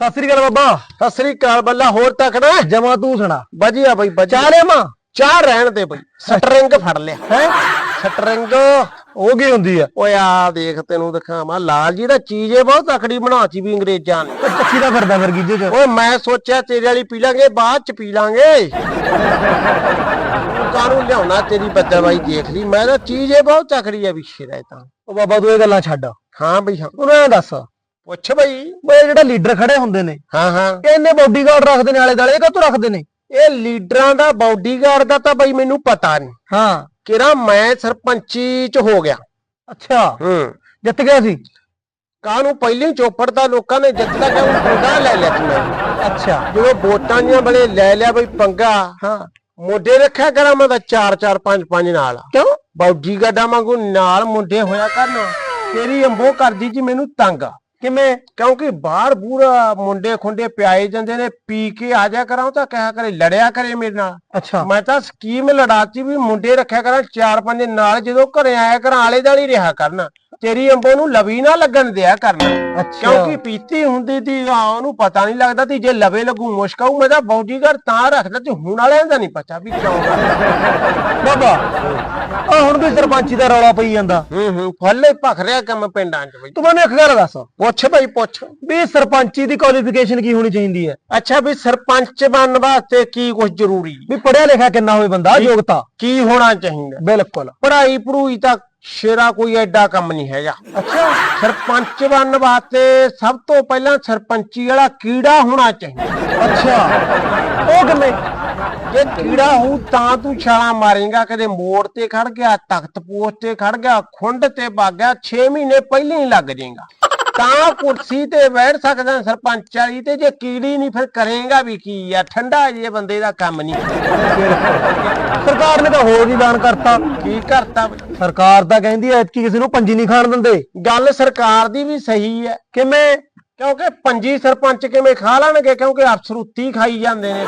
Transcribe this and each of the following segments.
ਸਤਿ ਸ੍ਰੀ ਅਕਾਲ ਬਾਬਾ। ਸਤਿ ਸ੍ਰੀ ਅਕਾਲ ਬੱਲਾ ਹੋਰ ਤੱਕਣਾ ਜਮਾ ਤੂੰ ਸੁਣਾ। ਵਧੀਆ ਬਈ ਵਧੀਆ। ਚਾਲੇ ਮਾਂ ਚਾਹ ਰਹਿਣ ਦੇ ਬਈ। ਸਟਰਿੰਗ ਫੜ ਲਿਆ। ਹੈ? ਸਟਰਿੰਗ? ਉਹ ਕੀ ਹੁੰਦੀ ਆ? ਓਏ ਆ ਦੇਖ ਤੈਨੂੰ ਦਿਖਾਵਾਂ। ਲਾਲ ਜੀ ਦਾ ਚੀਜ਼ ਏ ਬਹੁਤ ਤਕੜੀ ਬਣਾਤੀ ਵੀ ਅੰਗਰੇਜ਼ਾਂ ਨੇ। ਚੱਕੀ ਦਾ ਫਿਰਦਾ ਫਿਰ ਗੀਜੇ ਚ। ਓਏ ਮੈਂ ਸੋਚਿਆ ਤੇਰੇ ਵਾਲੀ ਪੀ ਲਾਂਗੇ ਬਾਅਦ ਚ ਪੀ ਲਾਂਗੇ। ਕਾਨੂੰ ਲਿਆਉਣਾ ਤੇਰੀ ਬੱਦਾ ਬਾਈ ਦੇਖ ਲਈ? ਮੈਂ ਤਾਂ ਚੀਜ਼ ਏ ਬਹੁਤ ਤਕੜੀ ਆ ਵੀ ਸ਼ੇਰਾ ਤਾਂ। ਉਹ ਬਾਬਾ ਤੂੰ ਇਹ ਗੱਲਾਂ ਛੱਡ। ਹਾਂ ਬਈ ਹਾਂ। ਉਹਨੂੰ ਐਂ ਦੱਸ। ਪੁੱਛ ਬਈ। ਬਈ ਜਿਹੜਾ ਲੀਡਰ ਖੜੇ ਹੁੰਦੇ ਨੇ। ਹਾਂ ਹਾਂ। ਇਹ ਇੰਨੇ ਬਾਡੀਗਾਰਡ ਰੱਖਦੇ ਨੇ ਆਲੇ ਦਾਲੇ ਇਹ ਕਾਹਤੋਂ ਰੱਖਦੇ ਨੇ? ਇਹ ਲੀਡਰਾਂ ਦਾ ਬਾਡੀਗਾਰਡ ਦਾ ਤਾਂ ਬਈ ਮੈਨੂੰ ਪਤਾ ਨਹੀਂ। ਹਾਂ। ਕਿਰਾ ਮੈਂ ਸਰਪੰਚੀ ਚ ਹੋ ਗਿਆ। ਅੱਛਾ। ਹੂੰ। ਜਿੱਤ ਗਿਆ ਸੀ? ਕਾਹਨੂੰ? ਪਹਿਲੀ ਚੋਪੜ ਦਾ ਲੋਕਾਂ ਨੇ ਜਿੱਤਦਾ ਕਿਉਂ ਪੰਗਾ ਲੈ ਲਿਆ ਮੈਂ ਅੱਛਾ। ਜਦੋਂ ਵੋਟਾਂ ਦੀਆਂ ਬਲੇ ਲੈ ਲਿਆ ਬਈ ਪੰਗਾ। ਹਾਂ। ਮੁੰਡੇ ਰੱਖਿਆ ਕਰਾਂ ਮੈਂ ਤਾਂ 4 4 5 5 ਨਾਲ। ਕਿਉਂ? ਬੌਜੀ ਗੱਡਾ ਵਾਂਗੂ ਨਾਲ ਮੁੰਡੇ ਹੋਇਆ ਕਰਨ। ਤੇਰੀ ਅੰਬੋ ਕਰਦੀ ਜੀ ਮੈਨੂੰ ਤੰਗ। ਕਿਵੇਂ? ਕਿਉਂਕਿ ਬਾਹਰ ਬੂਰਾ ਮੁੰਡੇ ਖੁੰਡੇ ਪਿਆਏ ਜਾਂਦੇ ਨੇ ਪੀ ਕੇ ਆ ਜਾ ਕਰਾਂ ਤਾਂ ਕਹਿਆ ਕਰੇ ਲੜਿਆ ਕਰੇ ਮੇਰੇ ਨਾਲ। ਅੱਛਾ। ਮੈਂ ਤਾਂ ਸਕੀਮ ਲੜਾਤੀ ਵੀ ਮੁੰਡੇ ਰੱਖਿਆ ਕਰਾਂ ਚਾਰ ਪੰਜ ਨਾਲ ਜਦੋਂ ਘਰੇ ਆਇਆ ਕਰਾਂ ਆਲੇ ਦਾਲੀ ਰਿਹਾ ਕਰਨਾ। ਤੇਰੀ ਅੰਬੋ ਨੂੰ ਲਵੀ ਨਾ ਲੱਗਣ ਦਿਆ ਕਰਨਾ। ਕਿਉਂਕਿ ਪੀਤੀ ਹੁੰਦੀ ਤੀ ਆ ਉਹਨੂੰ ਪਤਾ ਨਹੀਂ ਲੱਗਦਾ ਤੀ ਜੇ ਲਵੇ ਲੱਗੂ ਮੁਸ਼ਕਾਉ ਮੈਂ ਤਾਂ ਬਾਡੀਗਾਰਡ ਤਾਂ ਰੱਖਦਾ ਤੇ ਹੁਣ ਵਾਲਿਆਂ ਦਾ ਨਹੀਂ ਪਤਾ ਵੀ ਕਿਉਂ। ਬਾਬਾ ਆ ਹੁਣ ਵੀ ਸਰਪੰਚੀ ਦਾ ਰੌਲਾ ਪਈ ਜਾਂਦਾ। ਹੂੰ ਹੂੰ। ਫੱਲੇ ਭਖ ਰਿਹਾ ਕੰਮ ਪਿੰਡਾਂ 'ਚ ਬਈ। ਤੂੰ ਮੈਨੂੰ ਇੱਕ ਗੱਲ ਦੱਸ। ਪੁੱਛ ਬਈ ਪੁੱਛ। ਵੀ ਸਰਪੰਚੀ ਦੀ ਕੁਆਲੀਫਿਕੇਸ਼ਨ ਕੀ ਹੋਣੀ ਚਾਹੀਦੀ ਹੈ? ਅੱਛਾ ਵੀ ਸਰਪੰਚ ਬਣਨ ਵਾਸਤੇ ਕੀ ਕੁਝ ਜ਼ਰੂਰੀ ਵੀ ਪੜਿਆ ਲਿਖਿਆ ਕਿੰਨਾ ਹੋਵੇ ਬੰਦਾ ਯੋਗਤਾ। ਕੀ ਹੋਣਾ ਚਾਹੀਦਾ ਬਿਲਕੁਲ। ਪੜ੍ਹਾਈ ਪੜੂਈ ਤਾਂ ਸ਼ੇਰਾ ਕੋਈ ਐਡਾ ਕੰਮ ਨਹੀਂ ਹੈਗਾ। ਅੱਛਾ। ਸਰਪੰਚ ਬਣਨ ਵਾਸਤੇ ਸਭ ਤੋਂ ਪਹਿਲਾਂ ਸਰਪੰਚੀ ਵਾਲਾ ਕੀੜਾ ਹੋਣਾ ਚਾਹੀਦਾ। ਅੱਛਾ। ਉਹ ਕਿਵੇਂ? ਜੇ ਕੀੜਾ ਹੋਊ ਤਾਂ ਤੂੰ ਛਾਲਾਂ ਮਾਰੇਗਾ ਕਦੇ ਮੋੜ ਤੇ ਖੜ ਗਿਆ ਤਖਤ ਪੋਸਟ ਤੇ ਖੜ ਗਿਆ ਖੁੰਡ ਤੇ ਵਗ ਗਿਆ 6 ਮਹੀਨੇ ਪਹਿਲਾਂ ਹੀ ਲੱਗ ਜਾਏਗਾ। ਤਾਂ ਕੁਰਸੀ ਤੇ ਬੈਠ ਸਕਦਾ ਸਰਪੰਚ ਵਾਲੀ ਤੇ ਜੇ ਕੀੜੀ ਨਹੀਂ ਫਿਰ ਕਰੇਗਾ ਵੀ ਕੀ ਆ? ਠੰਡਾ ਜੇ ਬੰਦੇ ਦਾ ਕੰਮ ਨਹੀਂ। ਸਰਕਾਰ ਨੇ ਤਾਂ ਹੋਰ ਹੀ ਦਾਨ ਕਰਤਾ। ਕੀ ਕਰਤਾ ਬਈ? ਸਰਕਾਰ ਤਾਂ ਕਹਿੰਦੀ ਐ ਕਿ ਕਿਸੇ ਨੂੰ ਪੰਜੀ ਨਹੀਂ ਖਾਣ ਦਿੰਦੇ। ਗੱਲ ਸਰਕਾਰ ਦੀ ਵੀ ਸਹੀ ਹੈ ਕਿਵੇਂ? ਕਿਉਂਕਿ ਪੰਜੀ ਸਰਪੰਚ ਕਿਵੇਂ ਖਾ ਲੈਣਗੇ? ਕਿਉਂਕਿ ਅਫਸਰ ਉੱਤੀ ਖਾਈ ਜਾਂਦੇ ਨੇ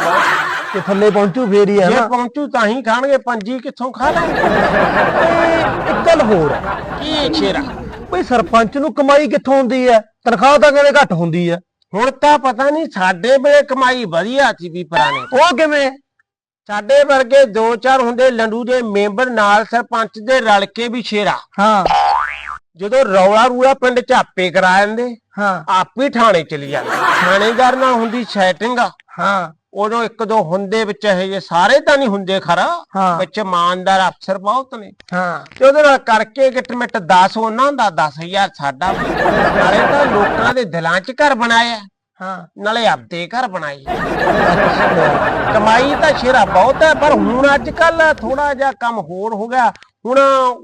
ਕਿ ਥੱਲੇ ਪਹੁੰਚੂ ਫੇਰ ਹੀ ਹੈ ਜੇ ਨਾ। ਪਹੁੰਚੂ ਤਾਂ ਹੀ ਖਾਣਗੇ ਪੰਜੀ ਕਿੱਥੋਂ ਖਾ ਲੈਣਗੇ ਤੇ ਇੱਕ ਗੱਲ ਹੋਰ ਹੈ। ਕੀ ਛੇਰਾ? ਭਈ ਸਰਪੰਚ ਨੂੰ ਕਮਾਈ ਕਿੱਥੋਂ ਹੁੰਦੀ ਹੈ? ਤਨਖਾਹ ਤਾਂ ਕਹਿੰਦੇ ਘੱਟ ਹੁੰਦੀ ਹੈ? ਹੁਣ ਤਾਂ ਪਤਾ ਨਹੀਂ ਸਾਡੇ ਵੇਲੇ ਕਮਾਈ ਵਧੀਆ ਸੀ ਵੀ ਪੁਰਾਣੇ ਉਹ ਕਿਵੇਂ? ਸਾਡੇ ਵਰਗੇ ਦੋ ਚਾਰ ਹੁੰਦੇ ਲੰਡੂ ਦੇ ਮੈਂਬਰ ਨਾਲ ਸਰਪੰਚ ਦੇ ਰਲ ਕੇ ਵੀ ਛੇਰਾ। ਹਾਂ। ਜਦੋਂ ਰੌਲਾ ਰੂਲਾ ਪਿੰਡ ਚ ਆਪੇ ਕਰਾ ਜਾਂਦੇ ਹਾਂ। ਆਪੇ ਥਾਣੇ ਚਲੀ ਜਾਂਦੇ। ਥਾਣੇਦਾਰ ਨਾਲ ਹੁੰਦੀ ਸੈਟਿੰਗ ਹਾਂ। ਉਦੋਂ ਇੱਕ ਦੋ ਹੁੰਦੇ ਵਿੱਚ ਇਹ ਜੇ ਸਾਰੇ ਤਾਂ ਨਹੀਂ ਹੁੰਦੇ ਖਰਾ ਹਾਂ। ਵਿੱਚ ਇਮਾਨਦਾਰ ਅਫਸਰ ਬਹੁਤ ਨੇ। ਹਾਂ। ਤੇ ਉਹਦੇ ਨਾਲ ਕਰਕੇ ਗਿੱਟਮਿੱਟ 10 ਉਹਨਾਂ ਦਾ 10000 ਸਾਡਾ। ਨਾਲੇ ਤਾਂ ਲੋਕਾਂ ਦੇ ਦਿਲਾਂ 'ਚ ਘਰ ਬਣਾਇਆ। ਹਾਂ। ਨਾਲੇ ਆਪਦੇ ਘਰ ਬਣਾਏ। ਕਮਾਈ ਤਾਂ ਸ਼ੇਰਾ ਬਹੁਤ ਹੈ ਪਰ ਹੁਣ ਅੱਜ ਕੱਲ ਥੋੜਾ ਜਿਹਾ ਕੰਮ ਹੋਰ ਹੋ ਗਿਆ। ਹੁਣ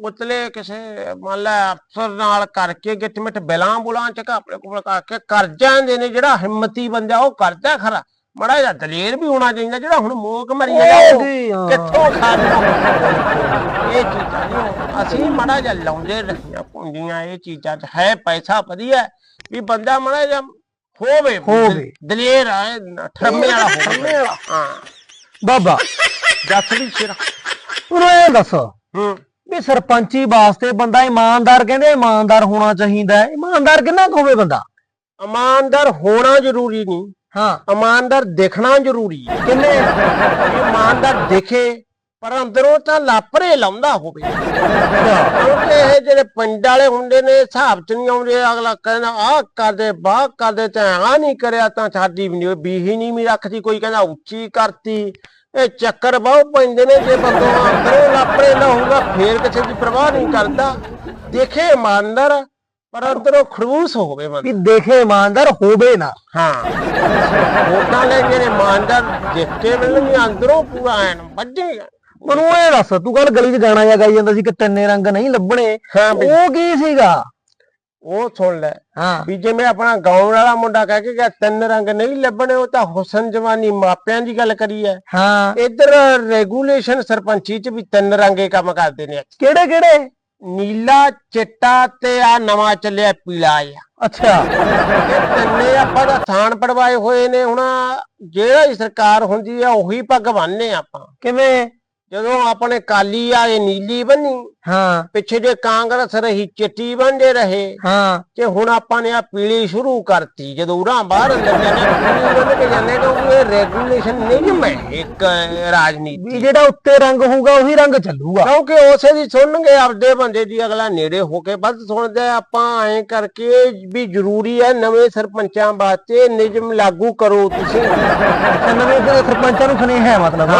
ਉਤਲੇ ਕਿਸੇ ਮੰਨ ਲੈ ਅਫਸਰ ਨਾਲ ਕਰਕੇ ਗਿੱਟਮਿੱਟ ਬਿਲਾਂ ਬੁਲਾਂ ਚ ਆਪਣੇ ਕੋਲ ਕਰਕੇ ਕਰ ਜਾਂਦੇ ਨੇ ਜਿਹੜਾ ਹਿੰਮਤੀ ਬੰਦਾ ਉਹ ਕਰਦਾ ਖਰਾ। ਮੜਾ ਜਿਹਾ ਦਲੇਰ ਵੀ ਹੋਣਾ ਚਾਹੀਦਾ ਜਿਹੜਾ ਹੁਣ ਮੋਕ ਮਰੀ ਜਾਂਦਾ ਜੀ, ਹਾਂ। ਕਿੱਥੋਂ? ਇਹ ਚੀਜ਼ਾਂ ਅਸੀਂ ਮੜਾ ਜਿਹਾ ਲਾਉਂਦੇ ਰਹੀਆਂ ਪੁੰਜੀਆਂ ਇਹ ਚੀਜ਼ਾਂ 'ਚ ਹੈ ਪੈਸਾ ਵਧੀਆ ਹੈ, ਵੀ ਬੰਦਾ ਮੜਾ ਜਿਹਾ ਹੋਵੇ ਹੋਵੇ। ਦਲੇਰ ਆਏ ਠਰਮੇ ਵਾਲਾ ਹੋਵੇ। ਹਾਂ। ਬਾਬਾ। ਜੱਥ ਵੀ ਸਿਰ ਉਹਨੂੰ ਇਹ ਦੱਸ ਹੂੰ। ਵੀ ਸਰਪੰਚੀ ਵਾਸਤੇ ਬੰਦਾ ਇਮਾਨਦਾਰ ਕਹਿੰਦੇ ਇਮਾਨਦਾਰ ਹੋਣਾ ਚਾਹੀਦਾ ਹੈ। ਇਮਾਨਦਾਰ ਕਿੰਨਾ ਕੁ ਹੋਵੇ ਬੰਦਾ? ਇਮਾਨਦਾਰ ਹੋਣਾ ਜ਼ਰੂਰੀ ਨਹੀਂ। ਹਾਂ। ਇਮਾਨਦਾਰ ਦਿਖਣਾ ਜ਼ਰੂਰੀ ਹੈ। ਕਿੰਨੇ? ਇਮਾਨਦਾਰ ਦਿਖੇ, ਪਰ ਅੰਦਰੋਂ ਤਾਂ ਲਾਪਰੇ ਲਾਉਂਦਾ ਹੋਵੇ। ਕਿਉਂਕਿ ਇਹ ਜਿਹੜੇ ਪਿੰਡ ਵਾਲੇ ਹੁੰਦੇ ਨੇ, ਹਿਸਾਬ ਚ ਨਹੀਂ ਆਉਂਦੇ, ਅਗਲਾ ਕਹਿੰਦਾ, ਆਹ ਕਰਦੇ ਬਾਹ ਕਰਦੇ ਤੇ ਆ ਨਹੀਂ ਕਰਿਆ ਤਾਂ ਸਾਡੀ ਵੀ ਨੀ- ਬੀਹੀ ਨਹੀਂ ਵੀ ਰੱਖਦੀ, ਕੋਈ ਕਹਿੰਦਾ ਉੱਚੀ ਕਰਤੀ। ਇਹ ਚੱਕਰ ਬਹੁ ਪੈਂਦੇ ਨੇ, ਜੇ ਬੰਦੋਂ ਅੰਦਰੋਂ ਲਾਪਰੇ ਨਾ ਹੋਊਗਾ, ਫੇਰ ਕਿਸੇ ਦੀ ਪਰਵਾਹ ਨਹੀਂ ਕਰਦਾ। ਦੇਖੇ ਇਮਾਨਦਾਰ ਪਰ ਅੰਦਰੋਂ ਖੜੂਸ ਹੋਵੇ ਬੰਦਾ ਵੀ ਦੇਖੇ ਇਮਾਨਦਾਰ ਹੋਵੇ ਨਾ। ਹਾਂ। ਵੋਟਾਂ ਲੈ ਕੇ ਇਮਾਨਦਾਰ ਦੇਖ ਕੇ ਮਿਲਣਗੇ ਅੰਦਰੋਂ ਪੂਰਾ ਐਨ ਵੱਜੇਗਾ ਮੈਨੂੰ ਇਹ ਦੱਸ ਤੂੰ ਕੱਲ ਗਲੀ 'ਚ ਗਾਣਾ ਜਿਹਾ ਗਾਈ ਜਾਂਦਾ ਸੀ ਕਿ ਤਿੰਨੇ ਰੰਗ ਨਹੀਂ ਲੱਭਣੇ। ਹਾਂ ਬਈ ਉਹ ਕੀ ਸੀਗਾ? ਉਹ ਸੁਣ ਲੈ। ਹਾਂ। ਵੀ ਜਿਵੇਂ ਆਪਣਾ ਗਾਉਣ ਵਾਲਾ ਮੁੰਡਾ ਕਹਿ ਕੇ ਗਿਆ ਤਿੰਨ ਰੰਗ ਨਹੀਂ ਲੱਭਣੇ ਉਹ ਤਾਂ ਹੁਸਨ ਜਵਾਨੀ ਮਾਪਿਆਂ ਦੀ ਗੱਲ ਕਰੀ ਹੈ ਹਾਂ। ਇਧਰ ਰੈਗੂਲੇਸ਼ਨ ਸਰਪੰਚੀ ਚ ਵੀ ਤਿੰਨ ਰੰਗੇ ਕੰਮ ਕਰਦੇ ਨੇ। ਕਿਹੜੇ ਕਿਹੜੇ? ਨੀਲਾ ਚਿੱਟਾ ਤੇ ਆ ਨਵਾਂ ਚੱਲਿਆ ਪੀਲਾ ਆ ਅੱਛਾ। ਇਹ ਤਿੰਨੇ ਆਪਾਂ ਦਾ ਥਾਣ ਪੜਵਾਏ ਹੋਏ ਨੇ ਹੁਣ ਜਿਹੜਾ ਹੀ ਸਰਕਾਰ ਹੁੰਦੀ ਆ ਉਹੀ ਪੱਗ ਬੰਨਨੇ ਆਪਾਂ। ਕਿਵੇਂ? ਜਦੋਂ ਆਪਣੇ ਕਾਲੀ ਆਏ ਨੀਲੀ ਬਣੀ ਹਾਂ। ਪਿੱਛੇ ਜੇ ਕਾਂਗਰਸ ਰਹੀ ਚਿੱਟੀ ਬੰਦੇ ਰਹੇ। ਹਾਂ। ਤੇ ਹੁਣ ਆਪਾਂ ਨੇ ਆ ਪੀਲੀ ਸ਼ੁਰੂ ਕਰਤੀ ਜਦੋਂ ਉਰਾਂ ਬਾਹਰ ਅੰਦਰ ਜਾਂਦੇ ਪੀਲੀ ਬੰਨ ਕੇ ਜਾਂਦੇ ਕਿਉਂਕਿ ਇਹ ਰੈਗੂਲੇਸ਼ਨ ਨਿਯਮ ਹੈ ਇੱਕ ਰਾਜਨੀਤੀ। ਵੀ ਜਿਹੜਾ ਉੱਤੇ ਰੰਗ ਹੋਊਗਾ ਉਹੀ ਰੰਗ ਚੱਲੂਗਾ। ਕਿਉਂਕਿ ਉਸੇ ਦੀ ਸੁਣਨਗੇ ਆਪਦੇ ਬੰਦੇ ਦੀ ਅਗਲਾ ਨੇੜੇ ਹੋ ਕੇ ਬਸ ਸੁਣਦੇ ਆਪਾਂ ਐਂ ਕਰਕੇ ਵੀ ਜ਼ਰੂਰੀ ਹੈ ਨਵੇਂ ਸਰਪੰਚਾਂ ਵਾਸਤੇ ਨਿਯਮ ਲਾਗੂ ਕਰੋ ਤੁਸੀਂ। ਨਵੇਂ ਸਰਪੰਚਾਂ ਨੂੰ ਸੁਨੇਹਾ ਹੈ ਮਤਲਬ।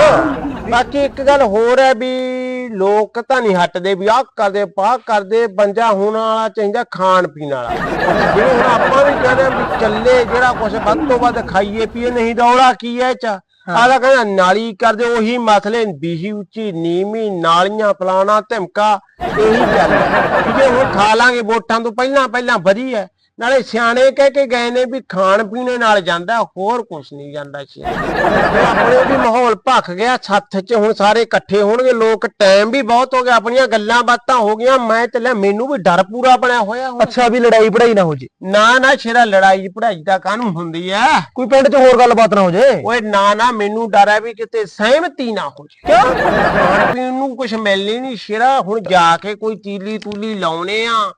ਬਾਕੀ ਇੱਕ ਗੱਲ ਹੋਰ ਹੈ ਵੀ ਲੋਕ ਤਾਂ ਨਹੀਂ ਹਟਦੇ ਵੀ ਆਹ ਕਰਦੇ ਪਾਹ ਕਰਦੇ ਬੰਜਾ ਹੋਣ ਵਾਲਾ ਚਾਹੀਦਾ ਖਾਣ ਪੀਣ ਵਾਲਾ। ਜਿਵੇਂ ਹੁਣ ਆਪਾਂ ਵੀ ਕਹਿੰਦੇ ਵੀ ਚੱਲੇ ਜਿਹੜਾ ਕੁਝ ਵੱਧ ਤੋਂ ਵੱਧ ਖਾਈਏ ਪੀਏ ਨਹੀਂ ਦੌੜਾ ਕੀ ਹੈ ਚ? ਆਦਾ ਕਹਿੰਦਾ ਨਾਲੀ ਕਰਦੇ ਉਹੀ ਮਸਲੇ ਬੀਹੀ ਉੱਚੀ ਨੀਵੀਂ ਨਾਲੀਆਂ ਫਲਾਣਾ ਧਮਕਾ ਇਹੀ ਗੱਲ ਹੈ। ਜੇ ਹੁਣ ਖਾ ਲਾਂਗੇ ਵੋਟਾਂ ਤੋਂ ਪਹਿਲਾਂ ਪਹਿਲਾਂ ਵਧੀਆ ਨਾਲੇ ਸਿਆਣੇ ਕਹਿ ਕੇ ਗਏ ਨੇ ਵੀ ਖਾਣ ਪੀਣੇ ਨਾਲ ਜਾਂਦਾ ਹੋਰ ਕੁਝ ਨਹੀਂ ਜਾਂਦਾ ਸ਼ੇ। ਆਪਣੇ ਵੀ ਮਾਹੌਲ ਭਖ ਗਿਆ ਛੱਤ 'ਚ ਹੁਣ ਸਾਰੇ ਇਕੱਠੇ ਹੋਣਗੇ ਲੋਕ ਟਾਈਮ ਵੀ ਬਹੁਤ ਹੋ ਗਿਆ ਆਪਣੀਆਂ ਗੱਲਾਂ ਬਾਤਾਂ ਹੋ ਗਈਆਂ ਮੈਂ ਚੱਲਿਆ ਮੈਨੂੰ ਵੀ ਡਰ ਪੂਰਾ ਬਣਿਆ ਹੋਇਆ ਹੁਣ। ਅੱਛਾ ਵੀ ਲੜਾਈ ਪੜਾਈ ਨਾ ਹੋ ਜੇ। ਨਾ ਨਾ ਸ਼ੇਰਾ ਲੜਾਈ ਪੜਾਈ ਦਾ ਕਾਹਨੂੰ ਹੁੰਦੀ ਆ? ਕੋਈ ਪਿੰਡ 'ਚ ਹੋਰ ਗੱਲਬਾਤ ਨਾ ਹੋ ਜੇ। ਓਏ ਨਾ ਨਾ ਮੈਨੂੰ ਡਰ ਹੈ ਵੀ ਕਿਤੇ ਸਹਿਮਤੀ ਨਾ ਹੋ ਜਾਏ ਕਿਉਂ? ਖਾਣ ਪੀਣ ਨੂੰ ਕੁਝ ਮਿਲਣੀ ਨਹੀਂ ਸ਼ੇਰਾ ਹੁਣ ਜਾ ਕੇ ਕੋਈ ਤੀਲੀ ਤੂਲੀ ਲਾਉਣੇ ਆ।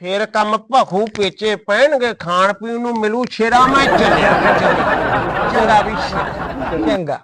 ਫੇਰ ਕੰਮ ਭਖੂ ਪੇਚੇ ਪੈਣਗੇ, ਖਾਣ ਪੀਣ ਨੂੰ ਮਿਲੂ ਸ਼ੇਰਾ ਮੈਂ ਚੱਲਿਆ ਚੰਗਾ ਵੀ ਚੰਗਾ।